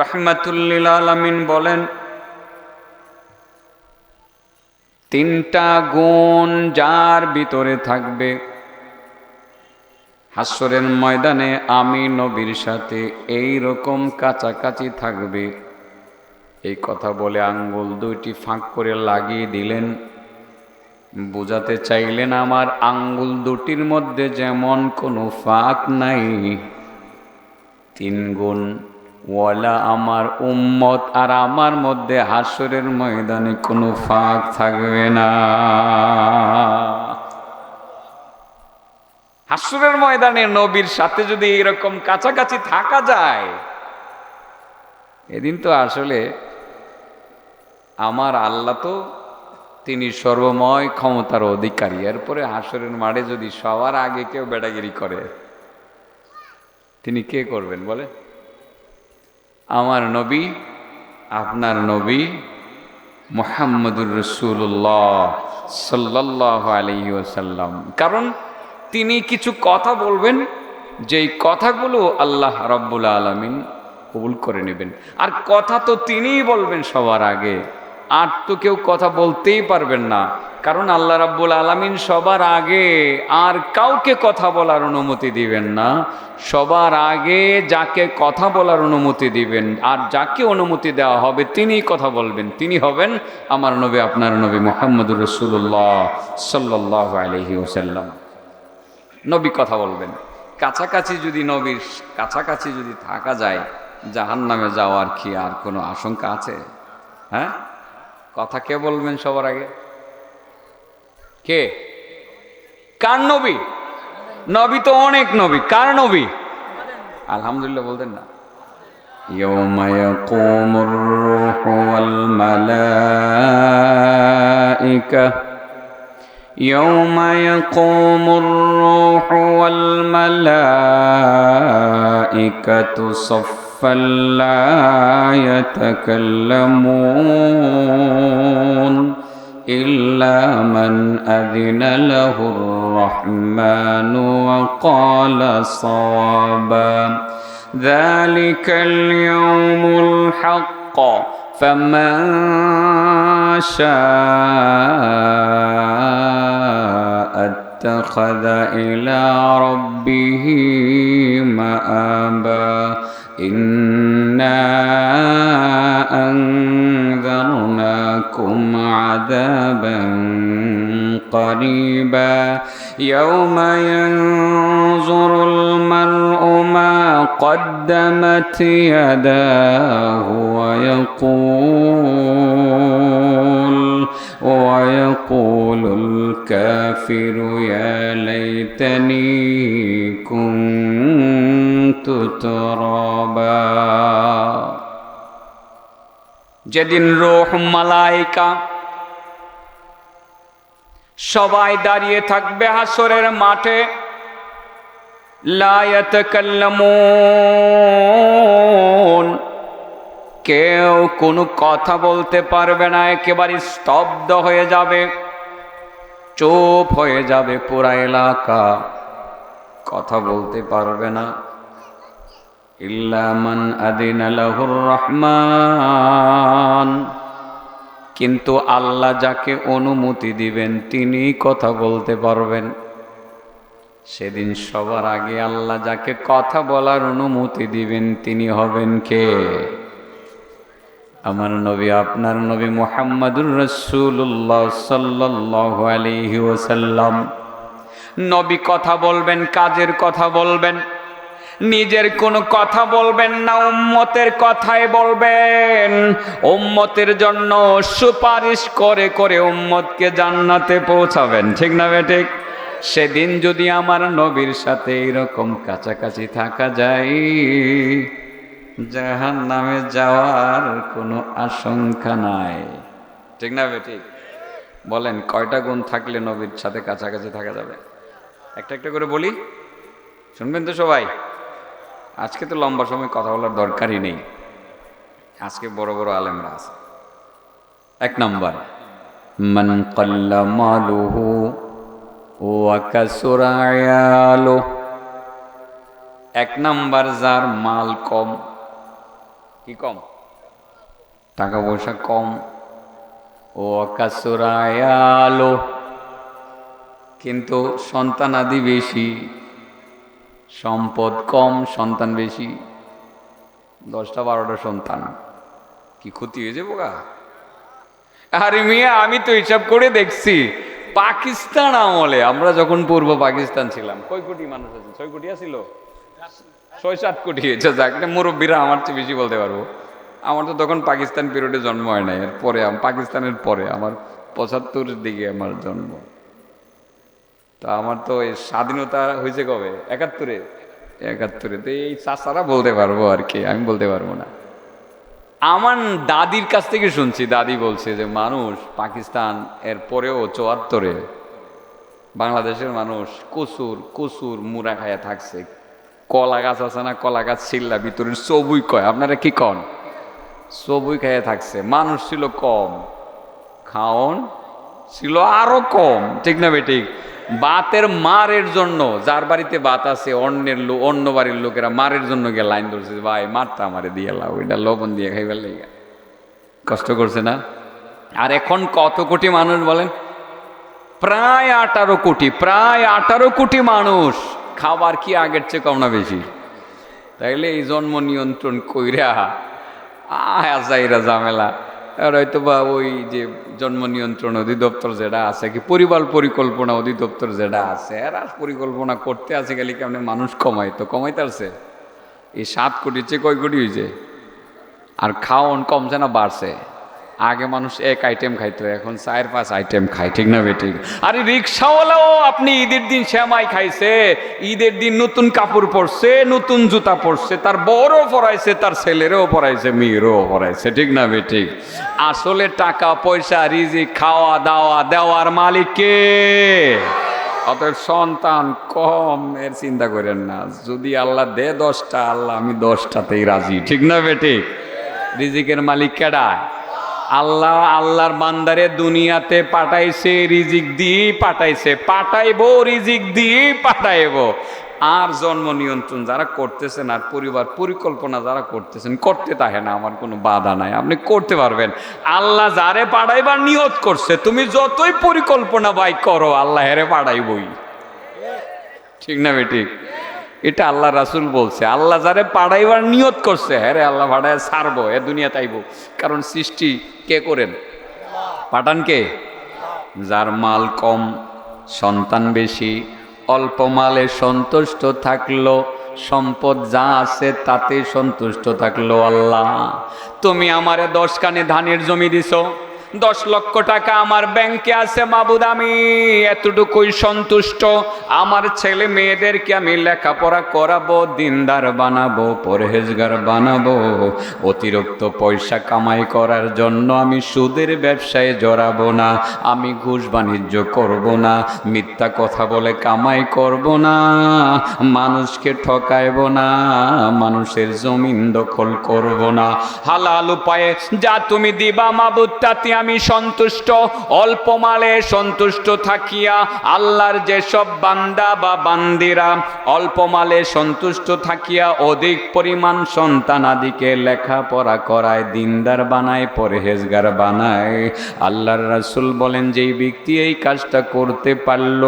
রহমাতুল্লিল আলমিন বলেন, তিনটা গুণ যার ভিতরে থাকবে, হাসরের ময়দানে আমি নবীর সাথে এই রকম কাছাকাছি থাকবে। এই কথা বলে আঙ্গুল দুইটি ফাঁক করে লাগিয়ে দিলেন। বোঝাতে চাইলেন আমার আঙ্গুল দুটির মধ্যে যেমন কোনো ফাঁক নাই। তিন গুণ ওয়ালা আমার উম্মত আর আমার মধ্যে হাসরের ময়দানে কোনো ফাঁক থাকবে না। হাসরের ময়দানে নবীর সাথে যদি এরকম কাছাকাছি থাকা যায়, এদিন তো আসলে আমার আল্লাহ তো তিনি সর্বময় ক্ষমতার অধিকারী। এরপরে হাসরের মাঠে যদি সবার আগে কেউ বেড়াগিরি করে, তিনি কে করবেন বলে আমার নবী, আপনার নবী মোহাম্মদুর রসুল্লাহ সাল্লাহ আলহি ওসাল্লাম কারণ তিনি কিছু কথা বলবেন, যেই কথাগুলো আল্লাহ রব্বুল আলমিন কবুল করে নেবেন। আর কথা তো তিনিই বলবেন সবার আগে। আর তো কেউ কথা বলতেই পারবেন না। কারণ আল্লাহ রাব্বুল আলমিন সবার আগে আর কাউকে কথা বলার অনুমতি দিবেন না। সবার আগে যাকে কথা বলার অনুমতি দিবেন, আর যাকে অনুমতি দেওয়া হবে তিনিই কথা বলবেন। তিনি হবেন আমার নবী, আপনার নবী মোহাম্মদুর রসুল্লাহ সাল্লাহ আলহি ওসাল্লাম নবী কথা বলবেন। কাছাকাছি যদি নবীর, কাছাকাছি যদি থাকা যায় জাহান নামে যাওয়ার কি আর কোনো আশঙ্কা আছে? হ্যাঁ? কথা কে বলবেন সবার আগে কে কার নবী নবী তো অনেক নবী কার নবী আলহামদুলিল্লাহ বলতেন না يوم يقوم الروح والملائكة يوم يقوم الروح والملائكة صفا لا يتكلمون إلا من أذن له الرحمن وقال صوابا. ذلك اليوم الحق فمن شاء اتخذ إلى ربه مآبا. إنا أنذرناكم عذابا قريبا يوم ينظر المرء ما قدمت يداه ويقول ويقول الكافر يا ليتني كنت ترابا যেদিন রোহ মালাইকা সবাই দাঁড়িয়ে থাকবে হাসরের মাঠে লায়াতকাল্লামুন কেউ কোনো কথা বলতে পারবে না একেবারে স্তব্ধ হয়ে যাবে চুপ হয়ে যাবে পুরা এলাকা কথা বলতে পারবে না ইল্লামান আদিন আলাহুর রহমান। কিন্তু আল্লাহ যাকে অনুমতি দিবেন তিনি কথা বলতে পারবেন। সেদিন সবার আগে আল্লাহ যাকে কথা বলার অনুমতি দিবেন, তিনি হবেন কে? আমার নবী, আপনার নবী মোহাম্মদুর রসুল্লাহ সাল্লাহ আলিহি ওসাল্লাম নবী কথা বলবেন, কাজের কথা বলবেন। নিজের কোনো কথা বলবেন না, উম্মতের কথাই বলবেন। উম্মতের জন্য সুপারিশ করে করে উম্মতকে জান্নাতে পৌঁছাবেন। ঠিক না বেঠিক সেদিন যদি আমার নবীর সাথে এরকম কাছাকাছি থাকা যায় জাহান নামে যাওয়ার কোনো আশঙ্কা নাই। ঠিক না বেঠিক বলেন, কয়টা গুণ থাকলে নবীর সাথে কাছাকাছি থাকা যাবে? একটা একটা করে বলি। শুনবেন তো সবাই? আজকে তো লম্বা সময় কথা বলার দরকারই নেই। আজকে বড় বড় আলেমরা আছে। এক নম্বর, মান কল্লা ওয়া কাসুরা এক নাম্বার, যার মাল কম। কি কম? টাকা পয়সা কম। ও আকাশরায়ালো কিন্তু সন্তান আদি বেশি। সম্পদ কম, সন্তান বেশি। দশটা, বারোটা সন্তান। কি ক্ষতি হয়ে যাব গা? আরে মিয়া, আমি তো হিসাব করে দেখছি। পাকিস্তান আমলে। আমরা যখন পূর্ব পাকিস্তান ছিলাম, কয় কোটি মানুষ আছে ছয় কোটি আছিল? ছয়, সাত কোটি। হয়েছে যাক মুরব্বীরা আমার চেয়ে বেশি বলতে পারব। আমার তো তখন পাকিস্তান পিরিয়ডে জন্ম হয় নাই। এর পরে পাকিস্তানের পরে, আমার পঁচাত্তরের দিকে আমার জন্ম। তা আমার তো এই স্বাধীনতা হয়েছে কবে? একাত্তরে? একাত্তরে তো এই চাষারা বলতে পারব আর কি, আমি বলতে পারব না। আমার দাদির কাছ থেকে শুনছি, দাদি বলছে যে মানুষ পাকিস্তান এর পরেও চুয়াত্তরে, বাংলাদেশের মানুষ কচুর কচুর মুড়া খায়া থাকছে। কলা গাছ আছে না, কলা গাছ ছিল্লা, ভিতরের সবুই কয়, আপনারা কি কন? সবুই খাইয়া থাকছে, মানুষ ছিল কম, খাওন ছিল আরও কম, ঠিক না বেঠিক বাতের মারের জন্য, যার বাড়িতে বাত আছে, অন্যের লোক অন্য বাড়ির লোকেরা মারের জন্য গিয়ে লাইন ধরছে, ভাই, মারটা আমারে দিয়ে লাও ওইটা লবণ দিয়ে খাইবার লেগে। কষ্ট করছে না? আর এখন কত কোটি মানুষ বলেন? প্রায় আঠারো কোটি, প্রায় আঠারো কোটি মানুষ। খাবার কি আগের চেয়ে কম না বেশি? তাইলে এই জন্ম নিয়ন্ত্রণ কইরা আয়া যাইরা ঝামেলা। আর হয়তো বা ওই যে জন্ম নিয়ন্ত্রণ অধিদপ্তর যেটা আছে কি, পরিবার পরিকল্পনা অধিদপ্তর যেটা আছে আর পরিকল্পনা করতে আছে গেলে কেমন মানুষ কমাই তো কমাইতে পারছে এই সাত কোটির চেয়ে কয় কোটি হয়েছে আর খাওয়ন কমছে না বাড়ছে। আগে মানুষ এক আইটেম খাইতো, এখন চার, পাঁচ আইটেম খায়, ঠিক না বেঠিক আরে রিক্সাওয়ালাও আপনি ঈদের দিন শ্যামাই খাইছে, ঈদের দিন নতুন কাপড় পরছে, নতুন জুতা পরছে, তার বড়ও পরাইছে, তার ছেলেরও পরাইছে, মেয়েরও পরাইছে, ঠিক না বেঠিক আসলে টাকা, পয়সা, রিজিক, খাওয়া, দাওয়া, দেওয়ার মালিক কে? অতএব সন্তান কম, এর চিন্তা করেন না, যদি আল্লাহ দে দশটা, আল্লাহ আমি দশটাতেই রাজি, ঠিক না বেঠিক রিজিকের মালিক কেডা আল্লাহ আল্লাহর বান্দারে দুনিয়াতে পাঠাইছে, রিজিক দিয়েই পাঠাইছে। পাঠাইবো, রিজিক দিয়েই পাঠাইবো। আর জন্ম নিয়ন্ত্রণ যারা করতেছেন আর পরিবার পরিকল্পনা যারা করতেছেন, করতে তাহে না, আমার কোনো বাধা নাই। আপনি করতে পারবেন। আল্লাহ যারে পাঠাইবার নিয়ত করছে, তুমি যতই পরিকল্পনা বাই করো, আল্লাহ হেরে পাঠাইবই। ঠিক না, বেঠিক? এটা আল্লাহ রাসুল বলছে। আল্লাহ যারে পাড়াইবার নিয়ত করছে হ্যাঁ রে আল্লাহ পাঠায় ছাড়বো, এ দুনিয়া তাইব। কারণ সৃষ্টি কে করেন? পাঠান কে? যার মাল কম, সন্তান বেশি, অল্প মালে সন্তুষ্ট থাকল, সম্পদ যা আছে তাতে সন্তুষ্ট থাকল আল্লাহ। তুমি আমারে দশ কানে ধানের জমি দিছো দশ লক্ষ টাকা আমার ব্যাংকে আছে মাবুদ আমি। এতটুকুই সন্তুষ্ট। আমার ছেলে মেয়েদেরকে আমি লেখাপড়া করাবো, দিনদার বানাবো, পরহেজগার বানাবো। অতিরিক্ত পয়সা কামাই করার জন্য আমি সুদের ব্যবসায় জড়াবো না, আমি ঘুষ বাণিজ্য করব না, মিথ্যা কথা বলে কামাই করব না, মানুষকে ঠকাইব না, মানুষের জমিন দখল করব না। হালাল উপায়ে যা তুমি দিবা মাবুদ, তাতে আমি সন্তুষ্ট, অল্প মালে সন্তুষ্ট থাকিয়া আল্লাহর যেসব বান্দা বা বান্দিরা অল্প মালে সন্তুষ্ট থাকিয়া অধিক পরিমাণ সন্তান আদিকে লেখাপড়া করায়, দিনদার বানায়, পরহেজগার বানায়। আল্লাহর রাসূল বলেন, যেই ব্যক্তি এই কাজটা করতে পারল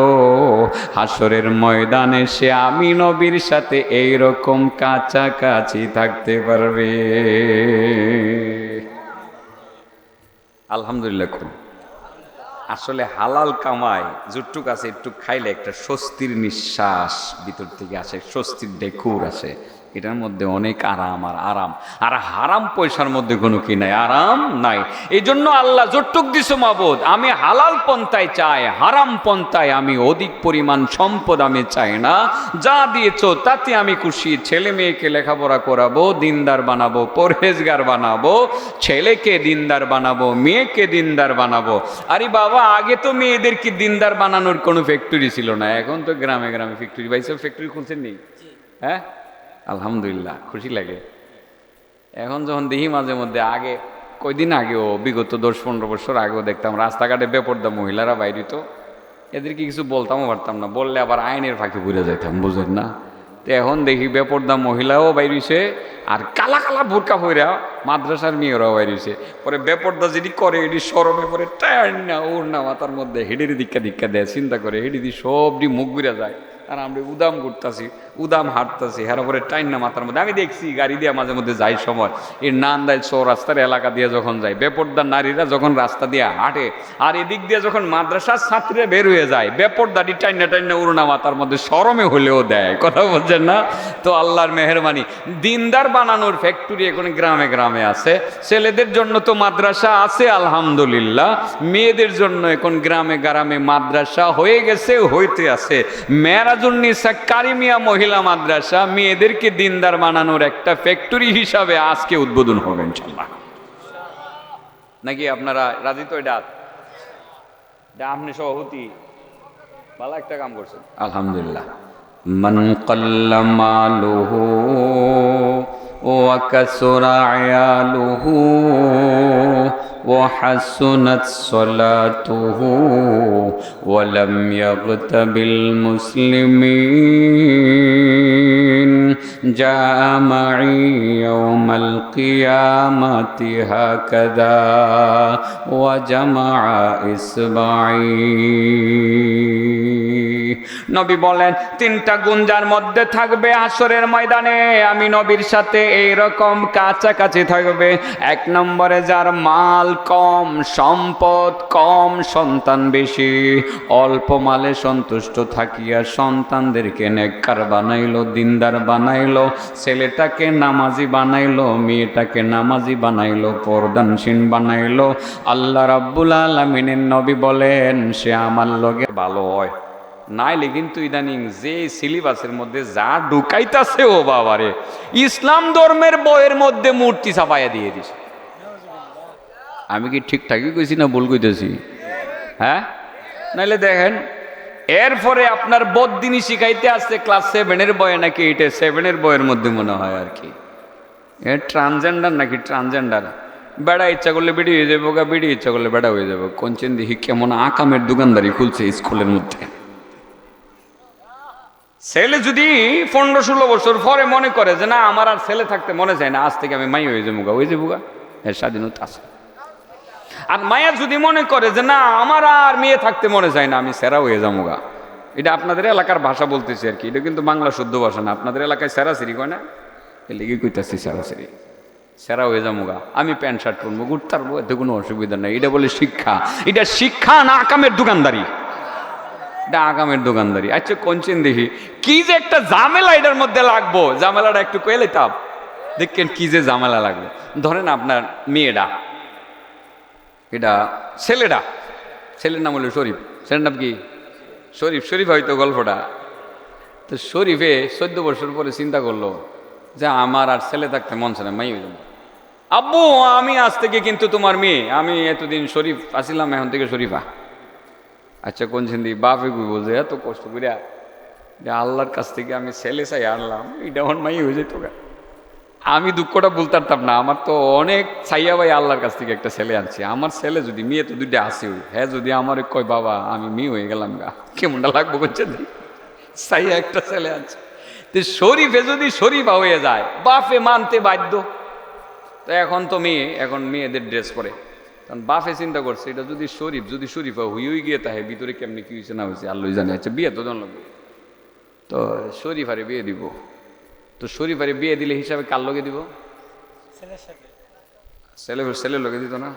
হাসরের ময়দানে সে আমি নবীর সাথে এইরকম কাছাকাছি থাকতে পারবে। আলহামদুলিল্লাহ খুব আসলে হালাল কামায় যুটুক আছে একটু খাইলে একটা স্বস্তির নিঃশ্বাস ভিতর থেকে আসে, স্বস্তির ডেকুর আসে। এটার মধ্যে অনেক আরাম আর আরাম। আর হারাম পয়সার মধ্যে কোনো কি নাই? আরাম নাই। এই জন্য আল্লাহ জটুক দিস মাবুদ আমি হালাল পন্থায় চাই হারাম পন্থায় আমি অধিক পরিমাণ সম্পদ আমি চাই না। যা দিয়েছ তাতে আমি খুশি। ছেলে মেয়েকে লেখাপড়া করাবো দিনদার বানাবো পরহেজগার বানাবো ছেলেকে দিনদার বানাবো মেয়েকে দিনদার বানাবো। আরে বাবা আগে তো মেয়েদেরকে দিনদার বানানোর কোনো ফ্যাক্টরি ছিল না। এখন তো গ্রামে গ্রামে ফ্যাক্টরি ভাই সব ফ্যাক্টরি খুলছেন নেই হ্যাঁ? আলহামদুলিল্লাহ, খুশি লাগে। এখন যখন দেখি মাঝে মধ্যে আগে, কয়দিন আগেও, বিগত দশ পনেরো বছর আগেও দেখতাম, রাস্তাঘাটে বেপর্দা মহিলারা বাইরে তো এদেরকে কিছু বলতামও পারতাম না, বললে আবার আইনের ফাঁকি বুঝে যাইতাম বুঝেন না? তো এখন দেখি বেপর্দা মহিলাও বাইরিছে, আর কালা কালা বোরকা হইরা মাদ্রাসার মেয়েরাও বাইরিছে। পরে বেপর্দা যেটি করে, এটি সরমে পরে টায়ার না ওর না মাথার মধ্যে হেডের দীক্ষা দীক্ষা দেয়, চিন্তা করে হেডি দি সবটি মুখ ঘুরে যায়। আর আমরা উদাম করতেছি, উদাম হাঁটতেছি, হেরা পরে টাইন না মাথার মধ্যে। আমি দেখছি গাড়ি দিয়ে মাঝে মধ্যে যাই সময়। এই নান দেয় চৌরাস্তার এলাকা দিয়ে যখন যায় বেপর্দার নারীরা যখন রাস্তা দিয়ে হাঁটে, আর এদিক দিয়ে যখন মাদ্রাসার ছাত্রীরা বের হয়ে যায়, বেপর্দাটি টাইনা টাইনা উড়না মাথার মধ্যে সরমে হলেও দেয়, কথা বলছেন না? তো আল্লাহর মেহরবানি। দিনদার বানানোর ফ্যাক্টরি এখন গ্রামে গ্রামে আছে। ছেলেদের জন্য তো মাদ্রাসা আছে, আলহামদুলিল্লাহ। মেয়েদের জন্য এখন গ্রামে গ্রামে মাদ্রাসা হয়ে গেছে, হইতে আছে। কারিমিয়া মহিলা মাদ্রাসা মেয়েদেরকে দিনদার বানানোর একটা ফ্যাক্টরি হিসাবে আজকে উদ্বোধন হবে ইনশাল্লাহ নাকি আপনারা রাজি তো এটা? আপনি সভাপতি, ভালো একটা কাম করছেন। আলহামদুলিল্লাহ। মন কল্লা وكسر عياله وحسنت صلاته ولم يغتب المسلمين جاء معي يوم القيامة هكذا وجمع إصبعي নবী বলেন, তিনটা গুঞ্জার মধ্যে থাকবে আসরের ময়দানে। আমি নবীর সাথে এই রকম কাছাকাছি থাকবে। এক নম্বরে যার মাল কম, সম্পদ কম, সন্তান বেশি। অল্প মালে সন্তুষ্ট থাকিয়া সন্তানদেরকে নেককার বানাইলো, দিনদার বানাইলো, ছেলেটাকে নামাজি বানাইলো, মেয়েটাকে নামাজি বানাইলো, পর্দানসীন বানাইলো। আল্লাহ রাব্বুল আলমিনের নবী বলেন, সে আমার লগে ভালো হয়। নাইলে কিন্তু ইদানিং যে সিলেবাসের মধ্যে যা ঢুকাইতাছে ও বাবারে, ইসলাম ধর্মের বইয়ের মধ্যে মূর্তি ছাপাইয়া দিয়ে দিছে। আমি কি ঠিকঠাকই কইছি না ভুল কইতেছি? হ্যাঁ? নাইলে দেখেন, এরপরে আপনার বদিনী শিখাইতে আসছে ক্লাস সেভেনের বয়ে নাকি এইটা সেভেনের বইয়ের মধ্যে মনে হয় আর কি? এ ট্রান্সজেন্ডার নাকি ট্রান্সজেন্ডার? বেড়া ইচ্ছা করলে বেড়ি হয়ে যাব গা, বেড়ি ইচ্ছা করলে বেড়া হয়ে যাব। কোনচেন দেখি কেমন আকামের দোকানদারি খুলছে স্কুলের মধ্যে। ছেলে যদি পনেরো ষোলো বছর পরে মনে করে যে না, আমার আর ছেলে থাকতে মনে চায় না, আজ থেকে আমি মাই হয়ে যাব গা, হয়ে যাব গা। এর স্বাধীনতা আছে। আর মায়া যদি মনে করে যে না, আমার আর মেয়ে থাকতে মনে চায় না, আমি সেরা হয়ে যাব গা। এটা আপনাদের এলাকার ভাষা বলতেছি আর কি, এটা কিন্তু বাংলা শুদ্ধ ভাষা না। আপনাদের এলাকায় সেরাসিরি কয় না? লেগে কইতাছি সেরাসিরি সেরা। হয়ে যাব গা। আমি প্যান্ট শার্ট পরবো ঘুরতে পারব, এতে কোনো অসুবিধা নেই। এটা বলে শিক্ষা। এটা শিক্ষা না, আকামের দোকানদারি। এটা আগামের দোকানদারি। আচ্ছা কোনচেন দেখি। কি যে একটা ঝামেলা এটার মধ্যে লাগবো। ঝামেলাটা একটু কয়ে তাপ দেখেন কি যে ঝামেলা লাগবে। ধরেন আপনার মেয়েটা। এটা ছেলেটা। ছেলের নাম হলো শরীফ। ছেলের নাম কি? শরীফ। শরীফ হয়তো গল্পটা। তো শরীফে চোদ্দ বছর পরে চিন্তা করল যে আমার আর ছেলে থাকতে মন না, মাই যাব। আব্বু, আমি আজ থেকে কিন্তু তোমার মেয়ে। আমি এতদিন শরীফ আসিলাম, এখন থেকে শরীফা। আচ্ছা কোন সিন্ধি বাপে গুই বলছে, এত কষ্ট করে যে আল্লাহর কাছ থেকে আমি ছেলে চাই আনলাম, এটা আমার মাই হয়ে যেত আমি দুঃখটা বলতে পারতাম না, আমার তো অনেক ছাইয়া ভাই আল্লাহর কাছ থেকে একটা ছেলে আনছি। আমার ছেলে যদি, মেয়ে তো দুইটা আসে হ্যাঁ যদি আমার কয়, বাবা, আমি মেয়ে হয়ে গেলাম গা, কেমনটা লাগবো করছে ছাইয়া একটা ছেলে আনছে। তো শরীফে যদি শরীফা হয়ে যায়, বাপে মানতে বাধ্য। তো এখন তো মেয়ে, এখন মেয়েদের ড্রেস পরে। কারণ বাপে চিন্তা করছে এটা যদি শরীফ যদি শরীফা হুই হুই গিয়ে তাহে ভিতরে কেমনি কি হয়েছে না হয়েছে আল্লাহ জানে। আচ্ছা বিয়ে তো জানলো তো শরীফারে বিয়ে দিব। তো শরীফ আরে বিয়ে দিলে হিসাবে কার লগে দিব? ছেলে ছেলের লগে দিত না?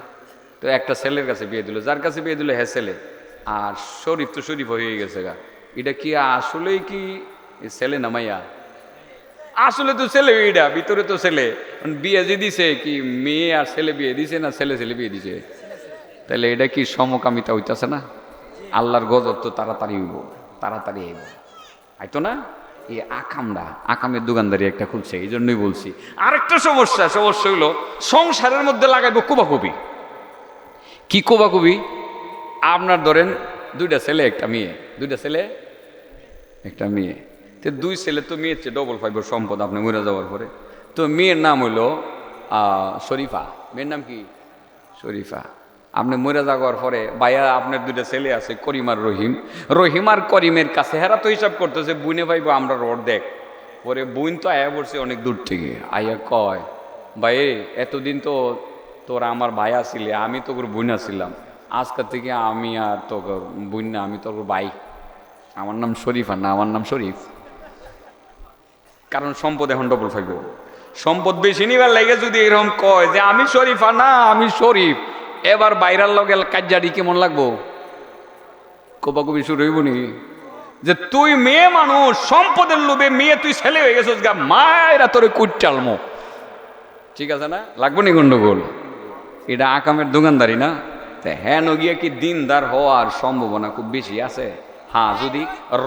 তো একটা ছেলের কাছে বিয়ে দিল। যার কাছে বিয়ে দিল হ্যাঁ ছেলে। আর শরীফ তো শরীফ হয়ে গেছে গা। এটা কি আসলেই কি ছেলে না মাইয়া? আসলে তো ছেলে এটা ভিতরে তো ছেলে। বিয়ে যে দিছে কি, মেয়ে আর ছেলে বিয়ে দিছে না ছেলে ছেলে বিয়ে দিছে? তাহলে এটা কি সমকামিতা হইতাছে না? আল্লাহর গজব তো তাড়াতাড়ি হইব, তাড়াতাড়ি আইব আইতো না? এই আকামটা আকামের দোকানদারি একটা খুলছে এই জন্যই বলছি। আরেকটা সমস্যা সমস্যা হইল, সংসারের মধ্যে লাগাইবো কোবাকুবি। কি কোবাকুবি? আপনার ধরেন দুইটা ছেলে, একটা মেয়ে। দুইটা ছেলে, একটা মেয়ে। তো দুই ছেলে, তো মেয়ের চেয়ে ডবল ফাইভ সম্পদ আপনি মরে যাওয়ার পরে। তো মেয়ের নাম হইল শরীফা। মেয়ের নাম কি? শরীফা। আপনি মরে যাওয়ার পরে ভাইয়া, আপনার দুইটা ছেলে আছে, করিম আর রহিম। রহিম আর করিমের কাছে হেরা তো হিসাব করতেছে বুনে ভাইব, আমরা রড দেখ। পরে বোন তো আয়া পড়ছে অনেক দূর থেকে। আয়া কয়, ভাই এতদিন তো তোরা আমার ভাই আসিলে, আমি তোর বোন আসিলাম। আজকের থেকে আমি আর তোর বোন না, আমি তোর ভাই। আমার নাম শরীফ আর না, আমার নাম শরীফ। কারণ সম্পদ এখন ডবল থাকবে। সম্পদ বেশি নিবার লেগে যদি এরকম কয় যে আমি শরীফ আর না, আমি শরীফ। এবার বাইরার লগে কাজ্জারি কেমন লাগবো? কোপাকুপি শুরু হইব নি? যে তুই মেয়ে মানুষ, সম্পদের লোভে মেয়ে তুই ছেলে হয়ে গেছিস গা, মায়েরা তোরে কুটচালমো ঠিক আছে না? লাগবো নি গন্ডগোল? এটা আকামের দোকানদারি না? হ্যাঁ নগিয়া কি দিনদার হওয়ার সম্ভাবনা খুব বেশি আছে? হ্যাঁ যদি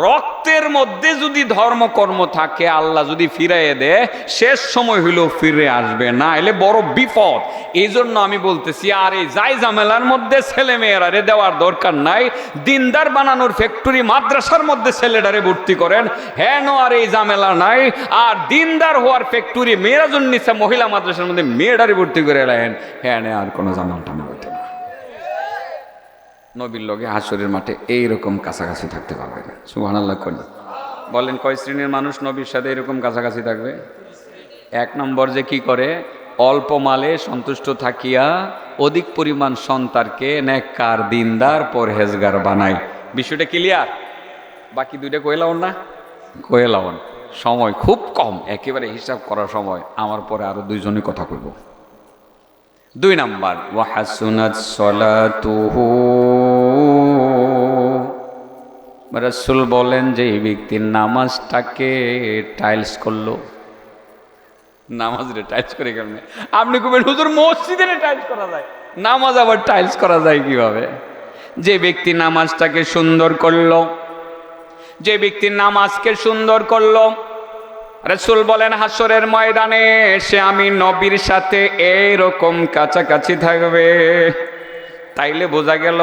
রক্তের মধ্যে যদি ধর্মকর্ম থাকে, আল্লাহ যদি ফিরাইয়ে দেয়, শেষ সময় হইলেও ফিরে আসবে না, এলে বড় বিপদ। এই জন্য আমি বলতেছি, আর এই যাই ঝামেলার মধ্যে ছেলে মেয়েরা রে দেওয়ার দরকার নাই, দিনদার বানানোর ফ্যাক্টরি মাদ্রাসার মধ্যে ছেলেটারে ভর্তি করেন। হ্যাঁ আর এই ঝামেলা নাই, আর দিনদার হওয়ার ফ্যাক্টরি মেয়েরা জন্য মহিলা মাদ্রাসার মধ্যে মেয়েটারে ভর্তি করে এলেন হ্যাঁ আর কোনো না নবীর লগে হাসরের মাঠে এইরকম কাছাকাছি থাকতে পারবেন সুহান আল্লাহ করি বলেন, কয় শ্রেণির মানুষ নবীর সাথে এরকম কাছাকাছি থাকবে? এক নম্বর যে কি করে? অল্প মালে সন্তুষ্ট থাকিয়া অধিক পরিমাণ সন্তানকে নেককার, দিনদার, পরহেজগার বানায়। বিষয়টা ক্লিয়ার বাকি দুইটা কয়ে লাউন না? কয়ে লাউন সময় খুব কম, একেবারে হিসাব করার সময়। আমার পরে আরও দুইজনই কথা কইব। দুই নাম্বার, ওয়াহাসুনাত সলাতুহু রাসূল বলেন যে এই ব্যক্তির নামাজটাকে টাইলস করল। নামাজ রে টাইলস করে কেমনে? আপনি কবেন হুজুর, মসজিদে টাইলস করা যায়। নামাজ আবার টাইলস করা যায় কীভাবে? যে ব্যক্তি নামাজটাকে সুন্দর করল, যে ব্যক্তি নামাজকে সুন্দর করল, রসুল বলেন হাসরের ময়দানে সে আমি নবীর সাথে এইরকম কাছাকাছি থাকবে। তাইলে বোঝা গেল,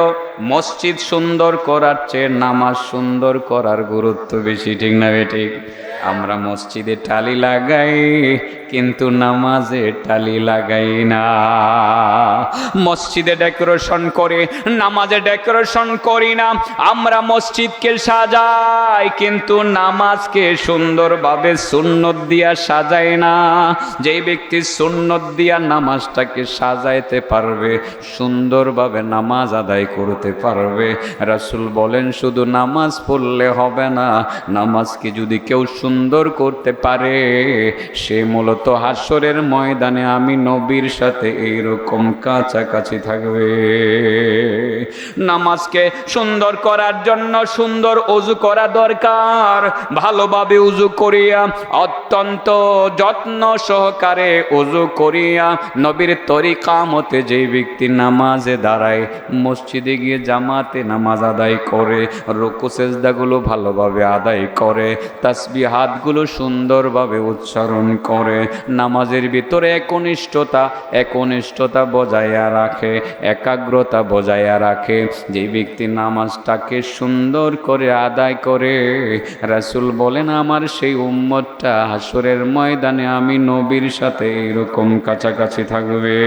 মসজিদ সুন্দর করার চেয়ে নামাজ সুন্দর করার গুরুত্ব বেশি, ঠিক না ঠিক? আমরা মসজিদে টালি লাগাই, কিন্তু নামাজে টালি লাগাই না। মসজিদে ডেকোরেশন করে, নামাজে ডেকোরেশন করি না। আমরা মসজিদকে সাজাই, কিন্তু নামাজকে সুন্দরভাবে সুন্নত দিয়া সাজাই না। যেই ব্যক্তি সুন্নত দিয়া নামাজটাকে সাজাইতে পারবে, সুন্দরভাবে নামাজ আদায় করতে পারবে। রাসূল বলেন, শুধু নামাজ পড়লে হবে না, নামাজকে যদি কেউ সুন্দর করতে পারে, সে মূলত হাসরের ময়দানে আমি নবীর সাথে এইরকম কাছাকাছি থাকবে। নামাজকে সুন্দর করার জন্য সুন্দর উজু করা দরকার, ভালোভাবে উজু করিয়া, অত্যন্ত যত্ন সহকারে উজু করিয়া, নবীর তরিকা মতে যে ব্যক্তি নামাজে দাঁড়ায় মসজিদে গিয়ে জামাতে নামাজ আদায় করে, রুকু সেজদাগুলো ভালোভাবে আদায় করে তাসবি হাতগুলো সুন্দরভাবে উচ্চারণ করে, নামাজের ভিতরে একনিষ্ঠতা একনিষ্ঠতা বজায়া রাখে, একাগ্রতা বজায় রাখে। যে ব্যক্তি নামাজটাকে সুন্দর করে আদায় করে, রাসূল বলেন, আমার সেই উম্মতটা হাসরের ময়দানে আমি নবীর সাথে এরকম কাছাকাছি থাকবে।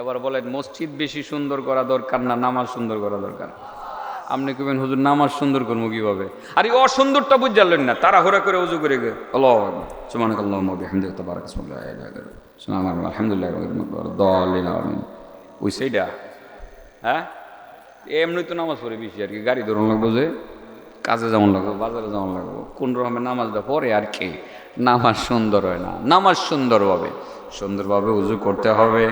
এবার বলেন, মসজিদ বেশি সুন্দর করা দরকার না নামাজ সুন্দর করা দরকার? আপনি কবেন হুজুর, নামাজ সুন্দর করব কীভাবে? আর এই অসুন্দরটা বুঝালেন না তারা হোরা করে উজু করে সুমান আলহামদুলিল্লাহ হ্যাঁ? এমনি তো নামাজ পড়ে বেশি আর কি, গাড়ি ধরুন লাগবো যে, কাজে যেমন লাগবো, বাজারে যেমন লাগবো। কোন রকমের নামাজটা পড়ে আর কি? নামাজ সুন্দর হয় না, নামাজ সুন্দরভাবে সুন্দরভাবে উজু করতে হবে।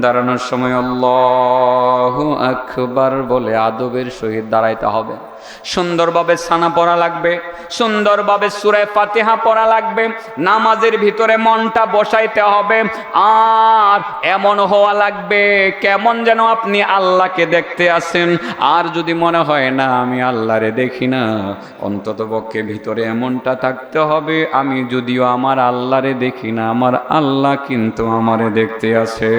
দাঁড়ানোর সময় আল্লাহ আকবার বলে আদবের সহিত দাঁড়াইতে হবে। সুন্দরভাবে ছানা পড়া লাগবে, সুন্দরভাবে সুরে ফাতেহা পড়া লাগবে, নামাজের ভিতরে মনটা বসাইতে হবে, আর এমন হওয়া লাগবে, কেমন যেন আপনি আল্লাহকে দেখতে আসেন আর যদি মনে হয়, না, আমি আল্লাহরে দেখি না, অন্তত পক্ষে ভিতরে এমনটা থাকতে হবে, আমি যদিও আমার আল্লাহরে দেখি না, আমার আল্লাহ কিন্তু আমারে দেখতে আছে।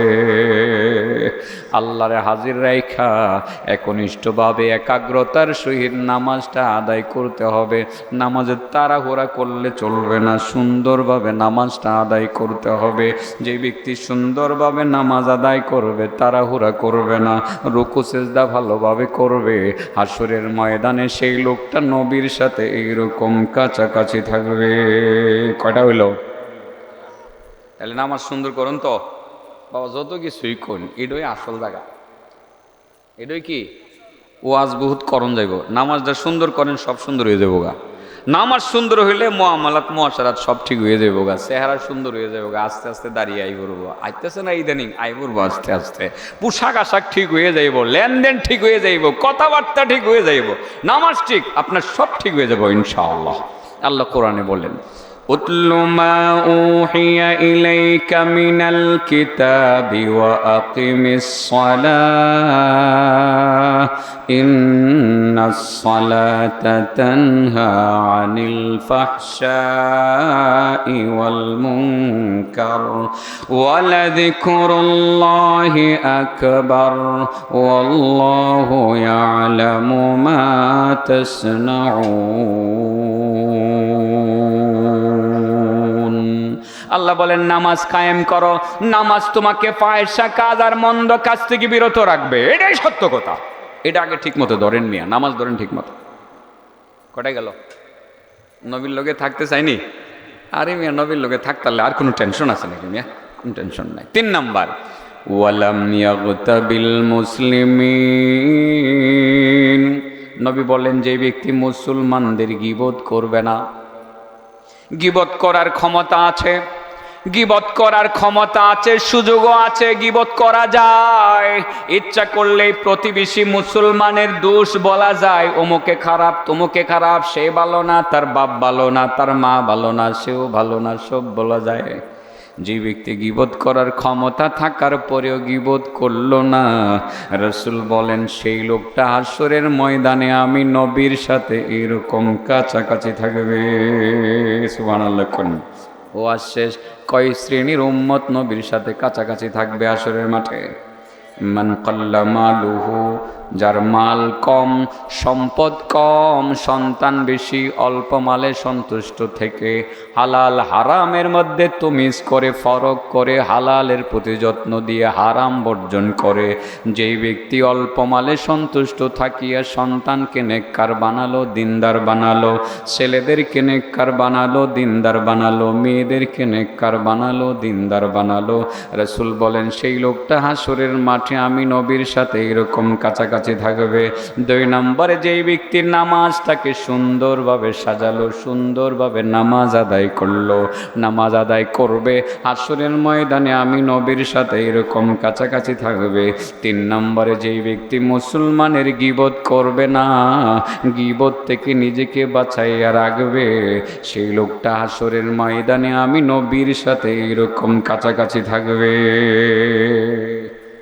আল্লাহরে হাজির রাইখা, একনিষ্ঠভাবে একাগ্রতার সহিত নামাজটা আদায় করতে হবে। নামাজের তাড়াহুড়া করলে চলবে না, সুন্দরভাবে নামাজটা আদায় করতে হবে। যে ব্যক্তি সুন্দরভাবে নামাজ আদায় করবে, তাড়াহুড়া করবে না, রুকু, সেজদা ভালোভাবে করবে। হাসুরের ময়দানে সেই লোকটা নবীর সাথে এইরকম কাছাকাছি থাকবে। কয়টা হইল? তাহলে নামাজ সুন্দর করুন তো। বাবা, যত কিছুই কোন এটাই আসল জায়গা। এটাই কি? ওয়াজ বহুত করণ যাইব। নামাজটা সুন্দর করেন, সব সুন্দর হয়ে যাব গা। নামাজ সুন্দর হইলে মোয়ামালাত মোয়াশারাত সব ঠিক হয়ে যাব গা। চেহারা সুন্দর হয়ে যাব গা। আস্তে আস্তে দাঁড়িয়ে আই করব আইতেছে না ইদানিং? আই করব আস্তে আস্তে। পোশাক আশাক ঠিক হয়ে যাইব, লেনদেন ঠিক হয়ে যাইব, কথাবার্তা ঠিক হয়ে যাইব। নামাজ ঠিক, আপনার সব ঠিক হয়ে যাব ইনশাআল্লাহ। আল্লাহ কোরআনে বলেন اتل ما اوحي إليك من الكتاب وأقم الصلاة إن الصلاة تنهى عن الفحشاء والمنكر ولذكر الله أكبر والله يعلم ما تصنعون আল্লাহ বলেন, নামাজ কায়েম করো। নামাজ তোমাকে ফায়সা কাজ আর মন্দ কাজ থেকে বিরত রাখবে। এটাই সত্য কথা। এটা আগে ঠিক মতো ধরেন মিয়া নামাজ ধরেন ঠিক মতো কটাই গেল? নবীর লোকে থাকতে চাইনি? আরে মিয়া, নবীর লোকে থাকতালে আর কোনো টেনশন আছে নাকি মিয়া? কোনো টেনশন নাই। তিন নাম্বার। নবী বলেন, যে ব্যক্তি মুসলমানদের গিবোধ করবে না গিবত করার ক্ষমতা আছে। গিবত করার ক্ষমতা আছে, সুযোগও আছে, গিবত করা যায়। ইচ্ছা করলে প্রতিবেশী মুসলমানের দোষ বলা যায়। অমুকে খারাপ, তমুকে খারাপ, সে ভালো না, তার বাপ ভালো না, তার মা ভালো না, সেও ভালো না, সব বলা যায়। যে ব্যক্তি গিবোধ করার ক্ষমতা থাকার পরেও গিবোধ করল না। রসুল বলেন, সেই লোকটা আসরের ময়দানে আমি নবীর সাথে এরকম কাছাকাছি থাকবে। কোন ও আর শেষ কয় শ্রেণির উম্মত নবীর সাথে কাছাকাছি থাকবে আসরের মাঠে? মান কল্লামালুহু যার মাল কম, সম্পদ কম, সন্তান বেশি, অল্প মালে সন্তুষ্ট থেকে। হালাল হারামের মধ্যে তুমিজ করে, ফরক করে, হালালের প্রতি যত্ন দিয়ে হারাম বর্জন করে। যেই ব্যক্তি অল্প মালে সন্তুষ্ট থাকিয়া সন্তানকে নেককার বানালো, দিনদার বানালো, ছেলেদেরকে নেককার বানালো, দিনদার বানালো, মেয়েদেরকে নেককার বানালো, দিনদার বানালো। রসুল বলেন, সেই লোকটা হাসরের মাঠে আমি নবীর সাথে এরকম কাছাকাছি থাকবে। দুই নম্বরে যেই ব্যক্তির নামাজটাকে সুন্দরভাবে সাজালো, সুন্দরভাবে নামাজ আদায় করল। নামাজ আদায় করবে হাসরের ময়দানে আমি নবীর সাথে এরকম কাছাকাছি থাকবে। তিন নম্বরে যেই ব্যক্তি মুসলমানের গিবত করবে না, গিবত থেকে নিজেকে বাঁচাইয়া রাখবে, সেই লোকটা হাসরের ময়দানে আমি নবীর সাথে এরকম কাছাকাছি থাকবে।